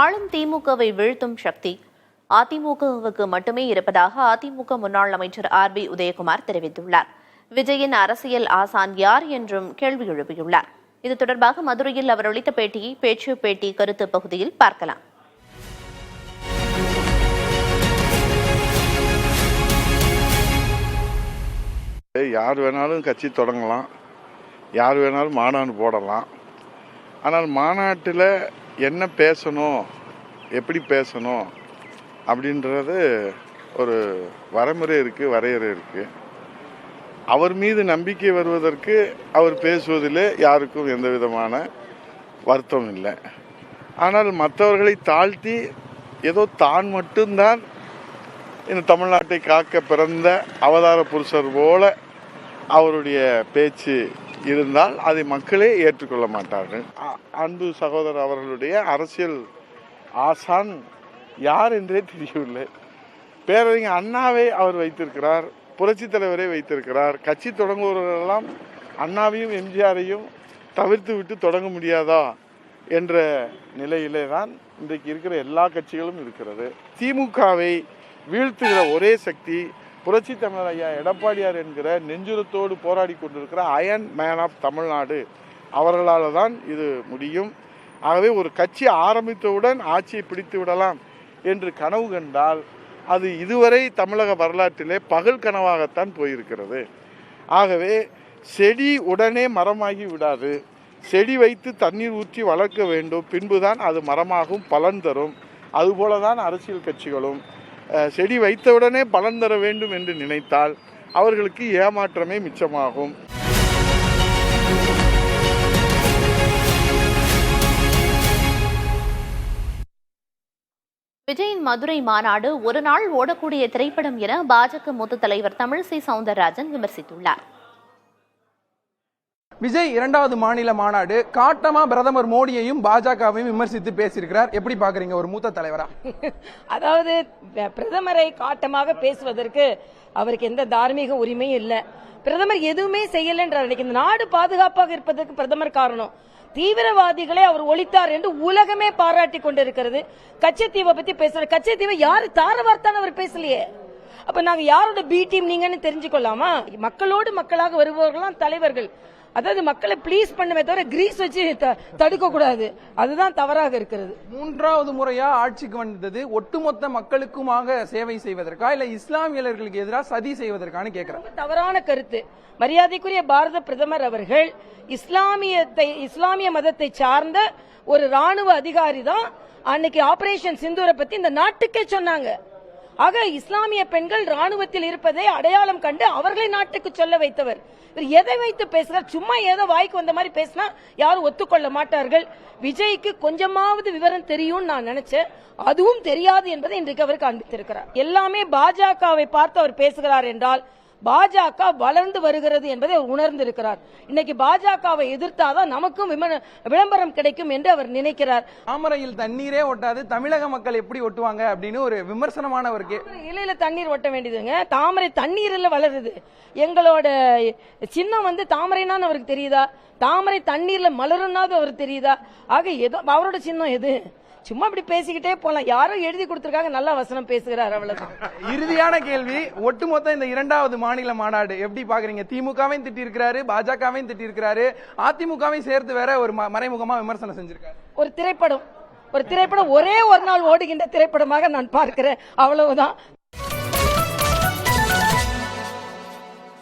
ஆளும் திமுகவை வீழ்த்தும் சக்தி. அதிமுகவுக்கு மட்டுமே இருப்பதாக அதிமுக முன்னாள் அமைச்சர் ஆர் பி உதயகுமார் தெரிவித்துள்ளார். விஜயின் அரசியல் ஆசான் யார் என்றும் கேள்வி எழுப்பியுள்ளார். இது தொடர்பாக மதுரையில் அவர் அளித்த பேட்டியை பேச்சு பேட்டி கருத்து பகுதியில் பார்க்கலாம். யார் வேணாலும் கட்சி தொடங்கலாம். யார் வேணாலும் மாநாடு போடலாம். ஆனால் மாநாட்டில் என்ன பேசணும் எப்படி பேசணும் அப்படின்றது ஒரு வரைமுறை இருக்குது வரையறை இருக்குது அவர் மீது நம்பிக்கை வருவதற்கு அவர் பேசுவதில் யாருக்கும் எந்த விதமான வருத்தம் இல்லை. ஆனால் மற்றவர்களை தாழ்த்தி ஏதோ தான் மட்டும்தான் இந்த தமிழ்நாட்டை காக்க பிறந்த அவதார புருஷர் போல அவருடைய பேச்சு இருந்தால் அதை மக்களே ஏற்றுக்கொள்ள மாட்டார்கள். அ- அன்பு சகோதரர் அவர்களுடைய அரசியல் ஆசான் யார் என்றே தெரியவில்லை. பேரறிஞர் அண்ணாவை அவர் வைத்திருக்கிறார் புரட்சித் தலைவரை வைத்திருக்கிறார். கட்சி தொடங்குபவர்களெல்லாம் அண்ணாவையும் எம்ஜிஆரையும் தவிர்த்து விட்டு தொடங்க முடியாதா என்ற நிலையிலே தான் இன்றைக்கு இருக்கிற எல்லா கட்சிகளும் இருக்கிறது. திமுகவை வீழ்த்துகிற ஒரே சக்தி புரட்சி தமிழர் ஐயா எடப்பாடியார் என்கிற நெஞ்சுரத்தோடு போராடி கொண்டிருக்கிற அயன் மேன் ஆஃப் தமிழ்நாடு. அவர்களால் தான் இது முடியும். ஆகவே ஒரு கட்சி ஆரம்பித்தவுடன் ஆட்சியை பிடித்து விடலாம் என்று கனவு கண்டால் அது இதுவரை தமிழக வரலாற்றிலே பகல் கனவாகத்தான் போயிருக்கிறது. ஆகவே செடி உடனே மரமாகி விடாது. செடி வைத்து தண்ணீர் ஊற்றி வளர்க்க வேண்டும். பின்புதான் அது மரமாகும் பலன் தரும். அதுபோல தான் அரசியல் கட்சிகளும் செடி வைத்தவுடனே பலன் தர வேண்டும் என்று நினைத்தால் அவர்களுக்கு ஏமாற்றமே மிச்சமாகும். விஜயின் மதுரை மாநாடு ஒரு நாள் ஓடக்கூடிய திரைப்படம் என பாஜக மூத்த தலைவர் தமிழிசை சவுந்தரராஜன் விமர்சித்துள்ளார். விஜய் இரண்டாவது மாநில மாநாடு காட்டமா பிரதமர் மோடியையும் பாஜகவையும் விமர்சித்து பேசியிருக்கிறார். எப்படி பாக்குறீங்க ஒரு மூத்த தலைவரா? அதாவது பிரதமரை காட்டமாக பேசுவதற்கு அவருக்கு எந்த தார்மீக உரிமையும் இல்ல. பிரதமர் எதுவுமே செய்யலன்றார். இன்னைக்கு இந்த நாடு பாதுகாப்பாக இருப்பதற்கு பிரதமர் காரணம் தீவிரவாதிகளை அவர் ஒழித்தார் என்று உலகமே பாராட்டி கொண்டிருக்கிறது. கச்சத்தீவை பத்தி பேசுற கச்சத்தீவை யாரு தார வார்த்தான்னு அவர் பேசலையே. அப்ப நாங்க யாரோட பி டீம் நீங்கன்னு தெரிஞ்சுக்கொள்ளாமா? மக்களோடு மக்களாக வருபவர்கள்லாம் தலைவர்கள். அதாவது மக்களை ப்ளீஸ் பண்ணுமே தவிர கிரீஸ் வச்சு தடுக்க கூடாது. அதுதான் தவறாக இருக்கிறது. மூன்றாவது முறையா ஆட்சிக்கு வந்தது ஒட்டுமொத்த மக்களுக்குமாக சேவை செய்வதற்கா? இல்ல இஸ்லாமியர்களுக்கு எதிராக சதி செய்வதற்கான்னு கேக்குறேன். ரொம்ப தவறான கருத்து. மரியாதைக்குரிய பாரத பிரதமர் அவர்கள் இஸ்லாமியத்தை இஸ்லாமிய மதத்தை சார்ந்த ஒரு ராணுவ அதிகாரி தான் அன்னைக்கு ஆபரேஷன் சிந்தூரை பத்தி இந்த நாட்டுக்கே சொன்னாங்க. ஆக இஸ்லாமிய பெண்கள் ராணுவத்தில் இருப்பதை அடையாளம் கண்டு அவர்களை நாட்டுக்கு சொல்ல வைத்தவர். இவர் எதை வைத்து பேசுகிறார் சும்மா ஏதோ வாய்க்கு வந்த மாதிரி பேசினா யாரும் ஒத்துக்கொள்ள மாட்டார்கள். விஜய்க்கு கொஞ்சமாவது விவரம் தெரியும்னு நான் நினைச்சேன். அதுவும் தெரியாது என்பதை இன்றைக்கு அவர் காண்பித்திருக்கிறார். எல்லாமே பாஜகவை பார்த்து அவர் பேசுகிறார் என்றால் பாஜக வளர்ந்து வருகிறது என்பதை அவர் உணர்ந்திருக்கிறார். இன்னைக்கு பாஜகவை எதிர்த்தாதான் நமக்கும் விளம்பரம் கிடைக்கும் என்று அவர் நினைக்கிறார். தாமரையில் தண்ணீரே ஒட்டாது தமிழக மக்கள் எப்படி ஒட்டுவாங்க அப்படின்னு ஒரு விமர்சனமான ஒரு இலையில தண்ணீர் ஒட்ட வேண்டியதுங்க. தாமரை தண்ணீர்ல வளருது. எங்களோட சின்னம் வந்து தாமரைனான்னு அவருக்கு தெரியுதா? தாமரை தண்ணீர்ல மலருன்னாவது அவருக்கு தெரியுதா? ஆக ஏதோ அவரோட சின்னம் எது? சும்மா இப்படி பேசிக்கிட்டே போலாம். யாரோ எழுதி கொடுத்திருக்காங்க நல்லா வசனம் பேசுகிறார் அவ்வளவுதான். இறுதியான கேள்வி ஒட்டுமொத்த இந்த இரண்டாவது மாநில மாநாடு எப்படி பாக்குறீங்க? திமுகவையும் திட்டி இருக்கிறாரு பாஜகவையும் திட்டி இருக்கிறாரு அதிமுகவையும் சேர்த்து வேற ஒரு மறைமுகமா விமர்சனம் செஞ்சிருக்காரு. ஒரு திரைப்படம். ஒரு திரைப்படம் ஒரே ஒரு நாள் ஓடுகின்ற திரைப்படமாக நான் பார்க்கிறேன். அவ்வளவுதான்.